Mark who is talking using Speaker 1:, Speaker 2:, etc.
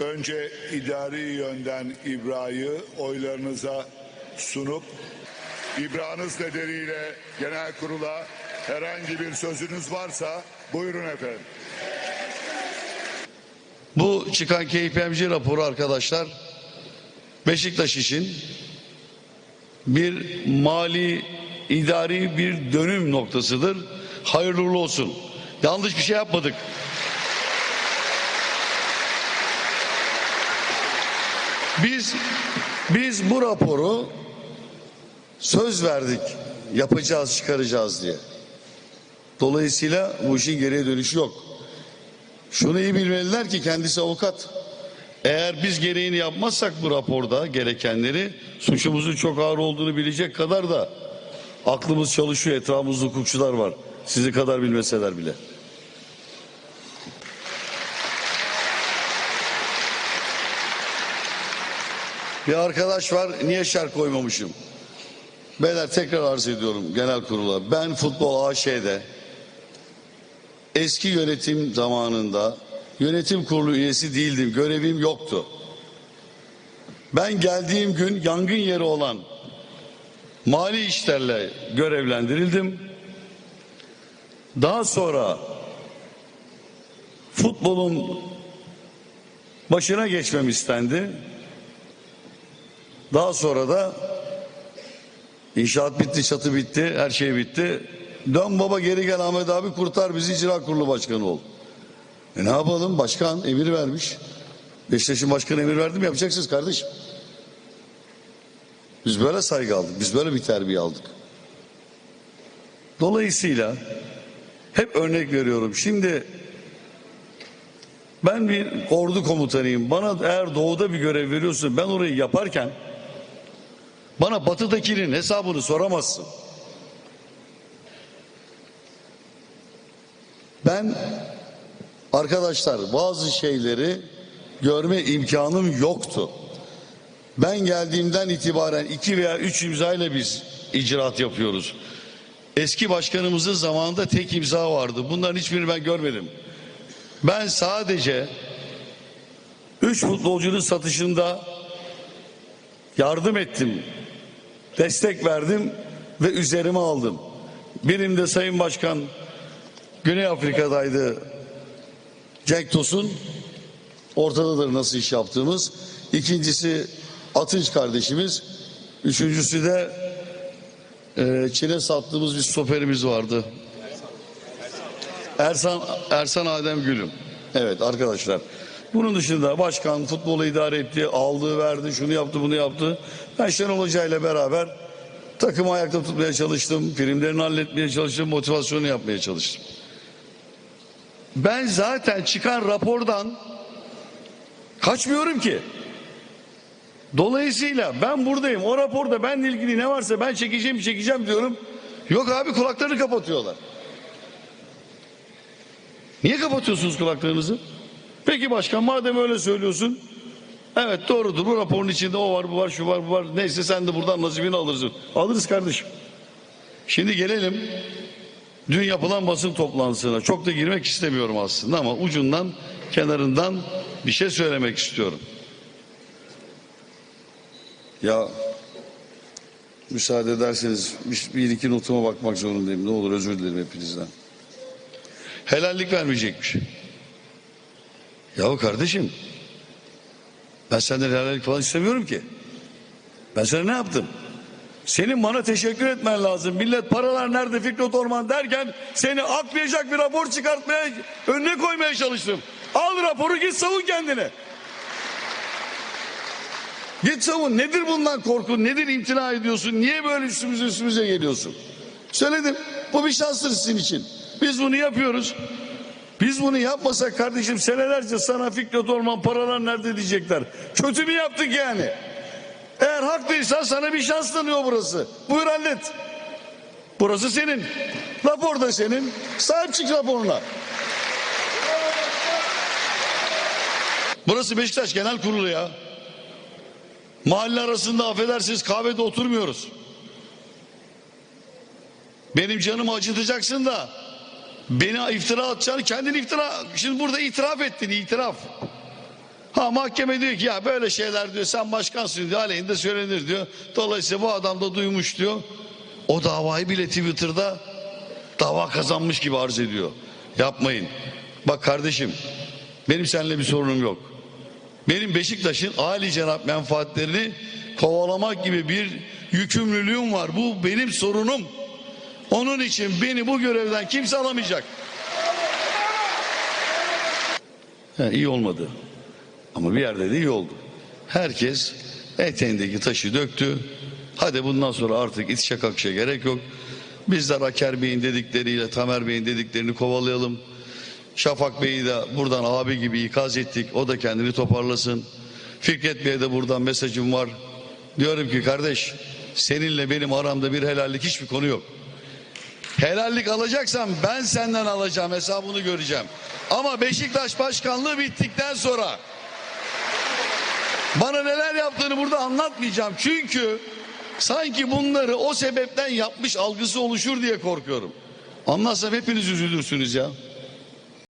Speaker 1: önce idari yönden İbra'yı oylarınıza sunup İbra'nız nedeniyle genel kurula herhangi bir sözünüz varsa buyurun efendim.
Speaker 2: Bu çıkan KPMG raporu arkadaşlar Beşiktaş için bir mali idari bir dönüm noktasıdır. Hayırlı olsun. Yanlış bir şey yapmadık. Biz biz bu raporu söz verdik. Yapacağız, çıkaracağız diye. Dolayısıyla bu işin geriye dönüşü yok. Şunu iyi bilmeliler ki kendisi avukat. Eğer biz gereğini yapmazsak bu raporda gerekenleri suçumuzun çok ağır olduğunu bilecek kadar da aklımız çalışıyor. Etrafımızda hukukçular var. Sizi kadar bilmeseler bile. Bir arkadaş var niye şer koymamışım? Beyler tekrar arz ediyorum genel kurula. Ben futbol AŞ'de eski yönetim zamanında yönetim kurulu üyesi değildim. Görevim yoktu. Ben geldiğim gün yangın yeri olan mali işlerle görevlendirildim. Daha sonra futbolun başına geçmem istendi. Daha sonra da inşaat bitti, çatı bitti, her şey bitti. Dön baba geri gel Ahmet abi kurtar bizi icra kurulu başkanı ol. E ne yapalım başkan emir vermiş. Beşiktaş'ın başkanı emir verdi mi yapacaksınız kardeşim. Biz böyle saygı aldık. Biz böyle bir terbiye aldık. Dolayısıyla hep örnek veriyorum. Şimdi ben bir ordu komutanıyım. Bana eğer doğuda bir görev veriyorsun ben orayı yaparken bana batıdakinin hesabını soramazsın. Ben arkadaşlar bazı şeyleri görme imkanım yoktu. Ben geldiğimden itibaren iki veya üç imzayla biz icraat yapıyoruz. Eski başkanımızın zamanında tek imza vardı. Bunların hiçbirini ben görmedim. Ben sadece üç futbolcunun satışında yardım ettim. Destek verdim ve üzerime aldım. Birinde Sayın Başkan Güney Afrika'daydı Cenk Tosun. Ortadadır nasıl iş yaptığımız. İkincisi Atınç kardeşimiz. Üçüncüsü de e, Çin'e sattığımız bir stoperimiz vardı. Ersan Ersan Adem Gülüm. Evet arkadaşlar. Bunun dışında başkan futbolu idare etti, aldı, verdi, şunu yaptı, bunu yaptı. Ben Şenol Hoca ile beraber takımı ayakta tutmaya çalıştım, primlerini halletmeye çalıştım, motivasyonu yapmaya çalıştım. Ben zaten çıkan rapordan kaçmıyorum ki. Dolayısıyla ben buradayım. O raporda benle ilgili ne varsa ben çekeceğim çekeceğim diyorum. Yok abi kulaklarını kapatıyorlar. Niye kapatıyorsunuz kulaklarınızı? Peki başkan madem öyle söylüyorsun. Evet doğrudur bu raporun içinde o var bu var şu var bu var. Neyse sen de buradan nasibini alırsın. Alırız kardeşim. Şimdi gelelim dün yapılan basın toplantısına. Çok da girmek istemiyorum aslında ama ucundan kenarından bir şey söylemek istiyorum. Ya müsaade ederseniz bir, bir iki notuma bakmak zorundayım. Ne olur özür dilerim hepinizden. Helallik vermeyecekmiş. Yahu kardeşim ben senden helallik falan istemiyorum ki. Ben sana ne yaptım? Senin bana teşekkür etmen lazım. Millet paralar nerede Fikret Orman derken seni aklayacak bir rapor çıkartmaya önüne koymaya çalıştım. Al raporu git savun kendini. Git savun. Nedir bundan korkun? Nedir imtina ediyorsun? Niye böyle üstümüze üstümüze geliyorsun? Söyledim. Bu bir şanstır sizin için. Biz bunu yapıyoruz. Biz bunu yapmasak kardeşim senelerce sana Fikret Orman paralar nerede diyecekler. Kötü mü yaptık yani? Eğer haklıysan sana bir şans tanıyor burası. Buyur hallet. Burası senin. Rapor da senin. Sahip çık raporuna. Burası Beşiktaş Genel Kurulu ya. Mahalle arasında affedersiniz kahvede oturmuyoruz. Benim canımı acıtacaksın da beni iftira atacağını kendini iftira şimdi burada itiraf ettin itiraf. Ha mahkeme diyor ki ya böyle şeyler diyor sen başkansın diyor aleyhinde söylenir diyor. Dolayısıyla bu adam da duymuş diyor. O davayı bile Twitter'da dava kazanmış gibi arz ediyor. Yapmayın. Bak kardeşim benim seninle bir sorunum yok. Benim Beşiktaş'ın âli cenap menfaatlerini kovalamak gibi bir yükümlülüğüm var. Bu benim sorunum. Onun için beni bu görevden kimse alamayacak. He, iyi olmadı. Ama bir yerde de iyi oldu. Herkes eteğindeki taşı döktü. Hadi bundan sonra artık itişe kakışa gerek yok. Bizler Aker Bey'in dedikleriyle Tamer Bey'in dediklerini kovalayalım. Şafak Bey'i de buradan abi gibi ikaz ettik. O da kendini toparlasın. Fikret Bey'e de buradan mesajım var. Diyorum ki kardeş seninle benim aramda bir helallik hiçbir konu yok. Helallik alacaksam ben senden alacağım hesabını göreceğim. Ama Beşiktaş başkanlığı bittikten sonra bana neler yaptığını burada anlatmayacağım. Çünkü sanki bunları o sebepten yapmış algısı oluşur diye korkuyorum. Anlatsam hepiniz üzülürsünüz ya.